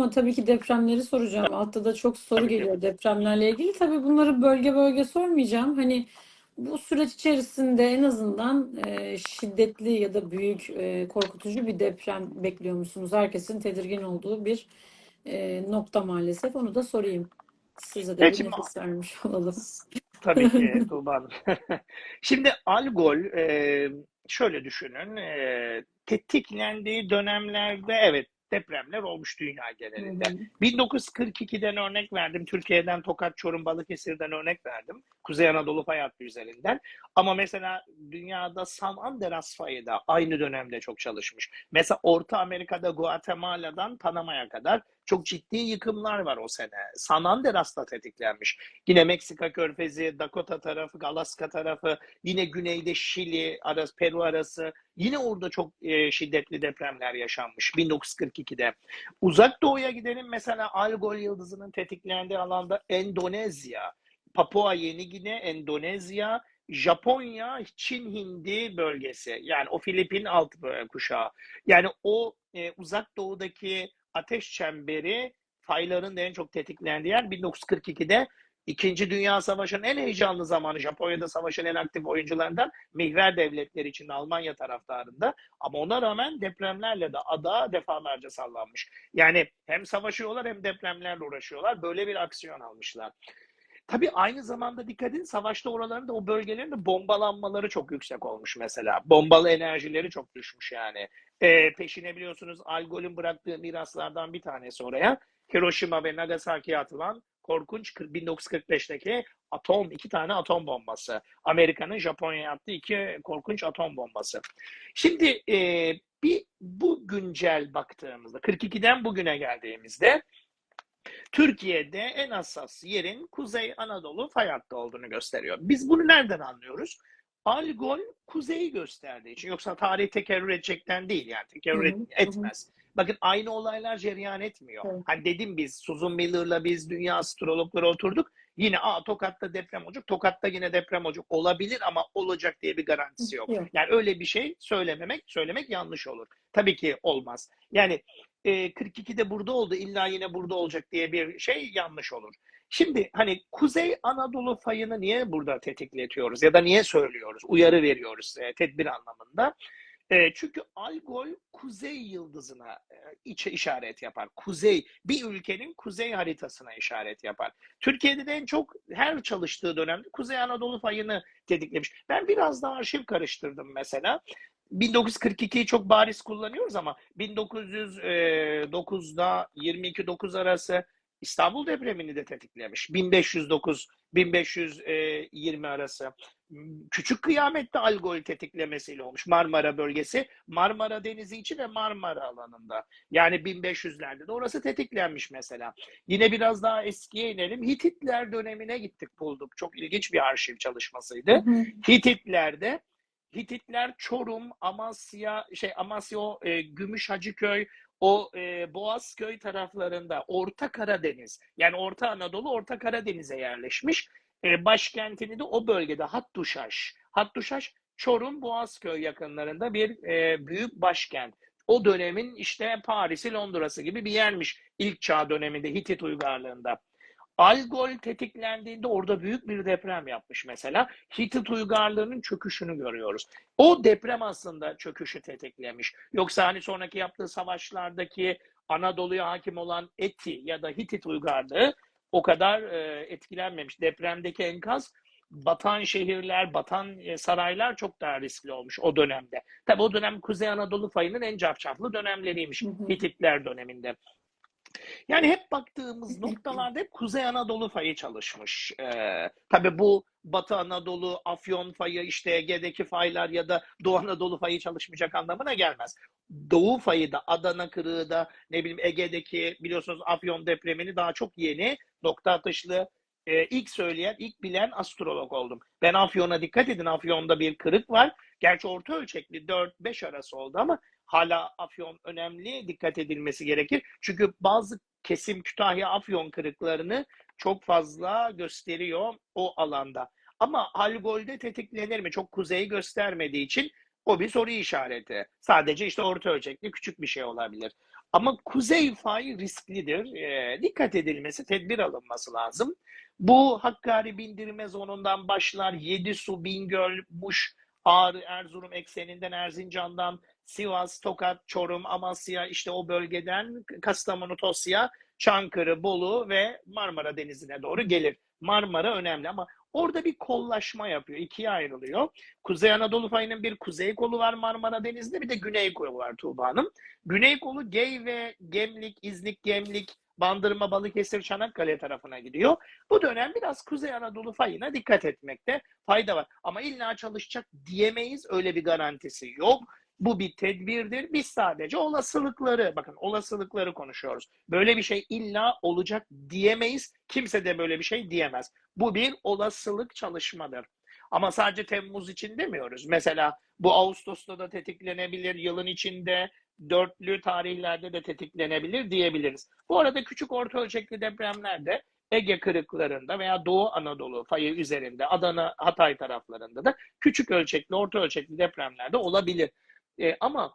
Ama tabii ki depremleri soracağım. Altta da çok soru Tabii ki. geliyor depremlerle ilgili. Tabii bunları bölge bölge sormayacağım. Hani bu süreç içerisinde en azından e, şiddetli ya da büyük e, korkutucu bir deprem bekliyor musunuz? Herkesin tedirgin olduğu bir e, nokta maalesef. Onu da sorayım. Size de Ya bir nefes vermiş olalım. Tabii ki Tuğba Hanım. Şimdi Algol e, şöyle düşünün. E, tetiklendiği dönemlerde evet depremler olmuş dünya genelinde. Hı hı. 1942'den örnek verdim. Türkiye'den Tokat, Çorum, Balıkesir'den örnek verdim. Kuzey Anadolu fay hattı üzerinden. Ama mesela dünyada San Andreas fayı da aynı dönemde çok çalışmış. Mesela Orta Amerika'da Guatemala'dan Panama'ya kadar çok ciddi yıkımlar var o sene. San Andreas'ta tetiklenmiş. Yine Meksika körfezi, Dakota tarafı, Alaska tarafı, yine güneyde Şili arası, Peru arası. Yine orada çok e, şiddetli depremler yaşanmış 1942'de. Uzak doğuya gidelim mesela Algol yıldızının tetiklendiği alanda Endonezya, Papua Yeni Gine, Endonezya, Japonya, Çin Hindi bölgesi. Yani o Filipin alt bö- kuşağı. Yani o e, uzak doğudaki ateş çemberi fayların en çok tetiklendiği yer 1942'de İkinci Dünya Savaşı'nın en heyecanlı zamanı Japonya'da savaşın en aktif oyuncularından mihver devletleri için Almanya taraftarında ama ona rağmen depremlerle de ada defalarca sallanmış. Yani hem savaşıyorlar hem depremlerle uğraşıyorlar. Böyle bir aksiyon almışlar. Tabii aynı zamanda dikkat edin savaşta oraların da o bölgelerin de bombalanmaları çok yüksek olmuş mesela. Bombalı enerjileri çok düşmüş yani. Ee, peşine biliyorsunuz Al Gore'ün bıraktığı miraslardan bir tanesi oraya. Hiroşima ve Nagasaki'ye atılan korkunç 1945'teki atom, iki tane atom bombası. Amerika'nın Japonya'ya attığı iki korkunç atom bombası. Şimdi e, bir bu güncel baktığımızda 42'den bugüne geldiğimizde Türkiye'de en hassas yerin Kuzey Anadolu fay hattı olduğunu gösteriyor. Biz bunu nereden anlıyoruz? Algol kuzeyi gösterdiği için. Yoksa tarih tekerrür edecekten değil yani tekerrür Hı hı, hı hı. etmez. Bakın aynı olaylar cereyan etmiyor. Evet. Hani dedim biz Susan Miller'la biz dünya astrologları oturduk. Yine aa Tokat'ta deprem olacak, Tokat'ta yine deprem olacak. Olabilir ama olacak diye bir garantisi yok. Yok. Yani öyle bir şey söylememek, söylemek yanlış olur. Tabii ki olmaz. Yani e, 42'de burada oldu, illa yine burada olacak diye bir şey yanlış olur. Şimdi hani Kuzey Anadolu fayını niye burada tetikletiyoruz ya da niye söylüyoruz, uyarı veriyoruz e, tedbir anlamında? E, çünkü Algol kuzey yıldızına e, iç, işaret yapar. Kuzey, bir ülkenin kuzey haritasına işaret yapar. Türkiye'de de en çok her çalıştığı dönemde Kuzey Anadolu fayını tetiklemiş. Ben biraz daha arşiv karıştırdım mesela. 1942'yi çok bariz kullanıyoruz ama 1909'da 22-9 arası İstanbul depremini de tetiklemiş. 1509 1520 arası. Küçük kıyamette Algol tetiklemesiyle olmuş Marmara bölgesi. Marmara Denizi içi ve Marmara alanında. Yani 1500'lerde de orası tetiklenmiş mesela. Yine biraz daha eskiye inelim. Hititler dönemine gittik bulduk. Çok ilginç bir arşiv çalışmasıydı. Hı hı. Hititler'de Hititler Çorum, Amasya, şey Amasya, e, Gümüş Hacıköy, o e, Boğazköy taraflarında Orta Karadeniz, yani Orta Anadolu, Orta Karadeniz'e yerleşmiş. E, başkentini de o bölgede Hattuşaş. Hattuşaş Çorum, Boğazköy yakınlarında bir e, büyük başkent. O dönemin işte Paris'i, Londra'sı gibi bir yermiş ilk çağ döneminde Hitit uygarlığında. Algol tetiklendiğinde orada büyük bir deprem yapmış mesela. Hitit uygarlığının çöküşünü görüyoruz. O deprem aslında çöküşü tetiklemiş. Yoksa hani sonraki yaptığı savaşlardaki Anadolu'ya hakim olan Eti ya da Hitit uygarlığı o kadar e, etkilenmemiş. Depremdeki enkaz batan şehirler, batan e, saraylar çok daha riskli olmuş o dönemde. Tabi o dönem Kuzey Anadolu fayının en cafcaflı dönemleriymiş Hı hı. Hititler döneminde. Yani hep baktığımız noktalarda hep Kuzey Anadolu fayı çalışmış. Ee, tabii bu Batı Anadolu, Afyon fayı, işte Ege'deki faylar ya da Doğu Anadolu fayı çalışmayacak anlamına gelmez. Doğu fayı da Adana kırığı da ne bileyim Ege'deki biliyorsunuz Afyon depremini daha çok yeni nokta atışlı e, ilk söyleyen, ilk bilen astrolog oldum. Ben Afyon'a dikkat edin. Afyon'da bir kırık var. Gerçi orta ölçekli 4-5 arası oldu ama hala Afyon önemli, dikkat edilmesi gerekir. Çünkü bazı kesim Kütahya Afyon kırıklarını çok fazla gösteriyor o alanda. Ama Algol'de tetiklenir mi? Çok kuzeyi göstermediği için o bir soru işareti. Sadece işte orta ölçekli küçük bir şey olabilir. Ama kuzey fay risklidir. Ee, dikkat edilmesi, tedbir alınması lazım. Bu Hakkari bindirme zonundan başlar. Yedisu, Bingöl, Muş, Ağrı, Erzurum ekseninden Erzincan'dan Sivas, Tokat, Çorum, Amasya işte o bölgeden Kastamonu, Tosya, Çankırı, Bolu ve Marmara Denizi'ne doğru gelir. Marmara önemli ama orada bir kollaşma yapıyor. ikiye ayrılıyor. Kuzey Anadolu fayının bir kuzey kolu var Marmara Denizi'nde bir de güney kolu var Tuğba Hanım. Güney kolu Gey ve Gemlik, İznik, Gemlik, Bandırma, Balıkesir, Çanakkale tarafına gidiyor. Bu dönem biraz Kuzey Anadolu fayına dikkat etmekte fayda var. Ama illa çalışacak diyemeyiz. Öyle bir garantisi yok. Bu bir tedbirdir. Biz sadece olasılıkları, bakın olasılıkları konuşuyoruz. Böyle bir şey illa olacak diyemeyiz. Kimse de böyle bir şey diyemez. Bu bir olasılık çalışmadır. Ama sadece Temmuz için demiyoruz. Mesela bu Ağustos'ta da tetiklenebilir, yılın içinde dörtlü tarihlerde de tetiklenebilir diyebiliriz. Bu arada küçük orta ölçekli depremlerde Ege kırıklarında veya Doğu Anadolu fayı üzerinde Adana, Hatay taraflarında da küçük ölçekli, orta ölçekli depremlerde olabilir. E, ama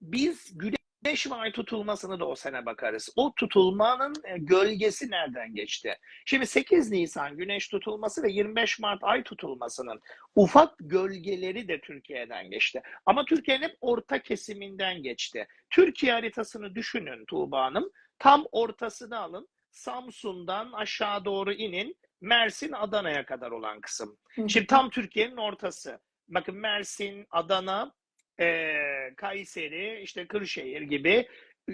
biz güneş ay tutulmasını da o sene bakarız. O tutulmanın e, gölgesi nereden geçti? Şimdi 8 Nisan güneş tutulması ve 25 Mart ay tutulmasının ufak gölgeleri de Türkiye'den geçti. Ama Türkiye'nin hep orta kesiminden geçti. Türkiye haritasını düşünün Tuğba Hanım. Tam ortasını alın. Samsun'dan aşağı doğru inin. Mersin Adana'ya kadar olan kısım. Şimdi tam Türkiye'nin ortası. Bakın Mersin, Adana, e, Kayseri, işte Kırşehir gibi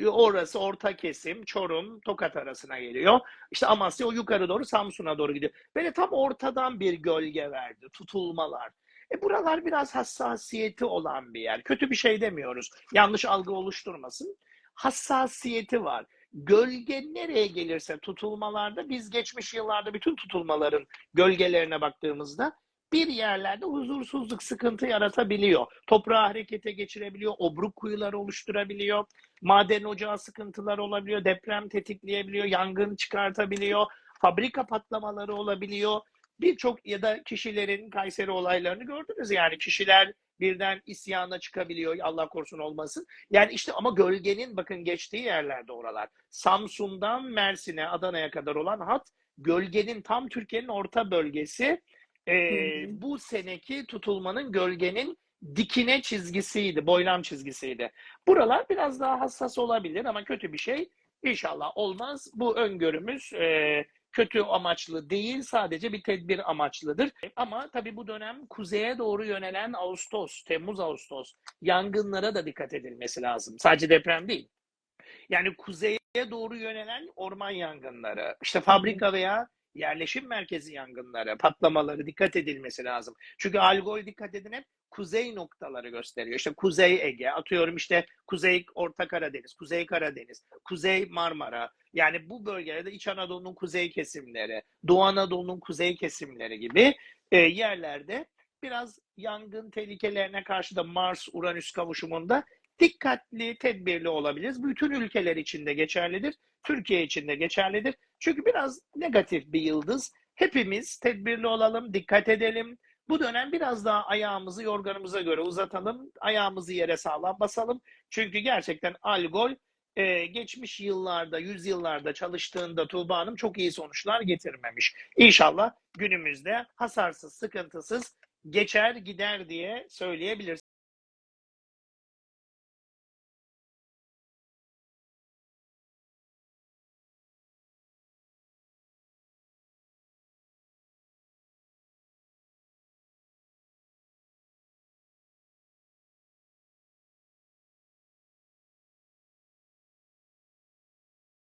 orası orta kesim, Çorum, Tokat arasına geliyor. İşte Amasya o yukarı doğru Samsun'a doğru gidiyor. Böyle tam ortadan bir gölge verdi, tutulmalar. E buralar biraz hassasiyeti olan bir yer. Kötü bir şey demiyoruz. Yanlış algı oluşturmasın. Hassasiyeti var. Gölge nereye gelirse tutulmalarda biz geçmiş yıllarda bütün tutulmaların gölgelerine baktığımızda bir yerlerde huzursuzluk, sıkıntı yaratabiliyor. Toprağı harekete geçirebiliyor, obruk kuyuları oluşturabiliyor, maden ocağı sıkıntılar olabiliyor, deprem tetikleyebiliyor, yangın çıkartabiliyor, fabrika patlamaları olabiliyor. Birçok ya da kişilerin Kayseri olaylarını gördünüz yani kişiler birden isyana çıkabiliyor Allah korusun olmasın. Yani işte ama gölgenin bakın geçtiği yerlerde oralar. Samsun'dan Mersin'e, Adana'ya kadar olan hat gölgenin tam Türkiye'nin orta bölgesi e, bu seneki tutulmanın gölgenin dikine çizgisiydi, boylam çizgisiydi. Buralar biraz daha hassas olabilir ama kötü bir şey inşallah olmaz. Bu öngörümüz e, kötü amaçlı değil, sadece bir tedbir amaçlıdır. Ama tabii bu dönem kuzeye doğru yönelen Ağustos, Temmuz-Ağustos yangınlara da dikkat edilmesi lazım. Sadece deprem değil. Yani kuzeye doğru yönelen orman yangınları, işte fabrika veya yerleşim merkezi yangınları, patlamaları dikkat edilmesi lazım. Çünkü algol dikkat edin hep kuzey noktaları gösteriyor. İşte Kuzey Ege, atıyorum işte Kuzey Orta Karadeniz, Kuzey Karadeniz, Kuzey Marmara. Yani bu bölgelerde İç Anadolu'nun kuzey kesimleri, Doğu Anadolu'nun kuzey kesimleri gibi e, yerlerde biraz yangın tehlikelerine karşı da Mars-Uranüs kavuşumunda dikkatli, tedbirli olabiliriz. Bütün ülkeler için de geçerlidir. Türkiye için de geçerlidir. Çünkü biraz negatif bir yıldız. Hepimiz tedbirli olalım, dikkat edelim. Bu dönem biraz daha ayağımızı yorganımıza göre uzatalım. Ayağımızı yere sağlam basalım. Çünkü gerçekten algol e, geçmiş yıllarda, yüzyıllarda çalıştığında Tuğba Hanım çok iyi sonuçlar getirmemiş. İnşallah günümüzde hasarsız, sıkıntısız geçer gider diye söyleyebiliriz.